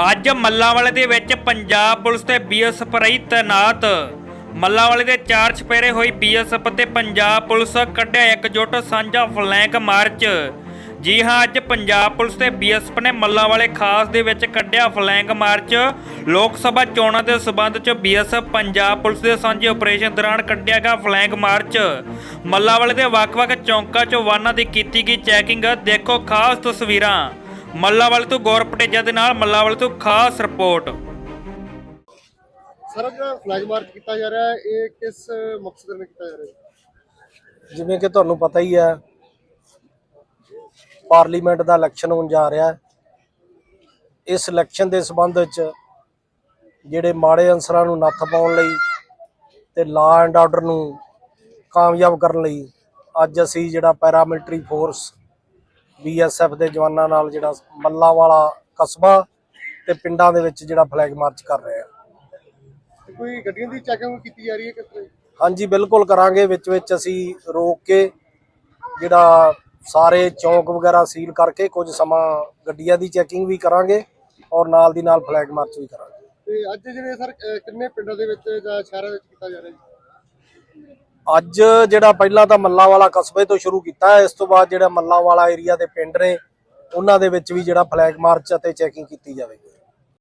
ਅੱਜ ਮੱਲਾਵਾਲੇ ਦੇ ਵਿੱਚ ਪੰਜਾਬ ਪੁਲਿਸ ਤੇ ਬੀਐਸਐਫ ਰਹੀ ਤੈਨਾਤ। ਮੱਲਾਵਾਲੇ ਦੇ ਚਾਰ ਛਪੇਰੇ ਹੋਈ ਬੀਐਸਐਫ ਤੇ ਪੰਜਾਬ ਪੁਲਿਸ ਕੱਢਿਆ ਇਕਜੁੱਟ ਸਾਂਝਾ ਫਲੈਂਕ ਮਾਰਚ। ਜੀ ਹਾਂ, ਅੱਜ ਪੰਜਾਬ ਪੁਲਿਸ ਤੇ ਬੀਐਸਐਫ ਨੇ ਮੱਲਾਵਾਲੇ ਖਾਸ ਦੇ ਵਿੱਚ ਕੱਢਿਆ ਫਲੈਂਗ ਮਾਰਚ। ਲੋਕ ਸਭਾ ਚੋਣਾਂ ਦੇ ਸਬੰਧ ਚ ਬੀਐਸਐਫ ਪੰਜਾਬ ਪੁਲਿਸ ਦੇ ਸਾਂਝੇ ਆਪਰੇਸ਼ਨ ਦੌਰਾਨ ਕੱਢਿਆ ਗਿਆ ਫਲੈਂਗ ਮਾਰਚ। ਮੱਲਾਵਾਲੇ ਦੇ ਵੱਖ-ਵੱਖ ਚੌਂਕਾਂ 'ਚ ਵਾਹਨਾਂ ਦੀ ਕੀਤੀ ਗਈ ਚੈਕਿੰਗ। ਦੇਖੋ ਖਾਸ ਤਸਵੀਰਾਂ। ਮੱਲਾਵਾਲੇ ਤੋਂ ਗੌਰ ਪਟੇਜਾ ਦੇ ਨਾਲ ਮੱਲਾਵਾਲੇ ਤੋਂ ਖਾਸ ਰਿਪੋਰਟ। ਸਰ ਜਿਹੜਾ ਫਲੈਗ ਮਾਰਚ ਕੀਤਾ ਜਾ ਰਿਹਾ ਹੈ। ਇਹ ਕਿਸ ਮਕਸਦ ਨਾਲ ਕੀਤਾ ਜਾ ਰਿਹਾ ਹੈ? ਜਿਵੇਂ ਕਿ ਤੁਹਾਨੂੰ ਪਤਾ ਹੀ ਹੈ ਪਾਰਲੀਮੈਂਟ ਦਾ ਇਲੈਕਸ਼ਨ ਹੋਣ ਜਾ ਰਿਹਾ ਹੈ। ਇਸ ਇਲੈਕਸ਼ਨ ਦੇ ਸਬੰਧ ਵਿੱਚ ਜਿਹੜੇ ਮਾੜੇ ਅਨਸਰਾਂ ਨੂੰ ਨੱਥ ਪਾਉਣ ਲਈ ਤੇ ਲਾ ਐਂਡ ਆਰਡਰ ਨੂੰ ਕਾਮਯਾਬ ਕਰਨ ਲਈ ਅੱਜ ਅਸੀਂ ਜਿਹੜਾ ਪੈਰਾਮਿਲਟਰੀ ਫੋਰਸ ਬੀਐਸਐਫ ਦੇ ਜਵਾਨਾਂ ਨਾਲ ਜਿਹੜਾ ਮੱਲਾ ਵਾਲਾ ਕਸਬਾ ਤੇ ਪਿੰਡਾਂ ਦੇ ਵਿੱਚ ਜਿਹੜਾ ਫਲੈਗ ਮਾਰਚ ਕਰ ਰਹੇ ਤੇ ਕੋਈ ਗੱਡੀਆਂ ਦੀ ਚੈਕਿੰਗ ਕੀਤੀ ਜਾ ਰਹੀ ਹੈ ਕਿਸ ਤਰ੍ਹਾਂ ਹਾਂਜੀ ਬਿਲਕੁਲ ਕਰਾਂਗੇ। ਵਿੱਚ ਵਿੱਚ ਅਸੀਂ ਰੋਕ ਕੇ ਜਿਹੜਾ ਸਾਰੇ ਚੌਂਕ ਵਗੈਰਾ ਸੀਲ ਕਰਕੇ ਕੁਝ ਸਮਾਂ ਗੱਡੀਆਂ ਦੀ ਚੈਕਿੰਗ ਵੀ ਕਰਾਂਗੇ ਔਰ ਨਾਲ ਦੀ ਨਾਲ ਫਲੈਗ ਮਾਰਚ ਵੀ ਕਰਾਂਗੇ। ਤੇ ਅੱਜ ਜਿਹੜੇ ਸਰ ਕਿੰਨੇ ਪਿੰਡਾਂ ਦੇ ਵਿੱਚ ਜਾਂ ਸ਼ਹਿਰਾਂ ਵਿੱਚ ਕੀਤਾ ਜਾ ਰਿਹਾ ਜੀ? ਅੱਜ ਜਿਹੜਾ ਪਹਿਲਾਂ ਤਾਂ ਮੱਲਾ ਵਾਲਾ ਕਸਬੇ ਤੋਂ ਸ਼ੁਰੂ ਕੀਤਾ ਇਸ ਤੋਂ ਬਾਅਦ ਜਿਹੜਾ ਮੱਲਾ ਵਾਲਾ ਏਰੀਆ ਦੇ ਪਿੰਡ ਨੇ, ਉਹਨਾਂ ਦੇ ਵਿੱਚ ਵੀ ਜਿਹੜਾ ਫਲੈਗ ਮਾਰਚ ਅਤੇ ਚੈਕਿੰਗ ਕੀਤੀ ਜਾਵੇਗੀ।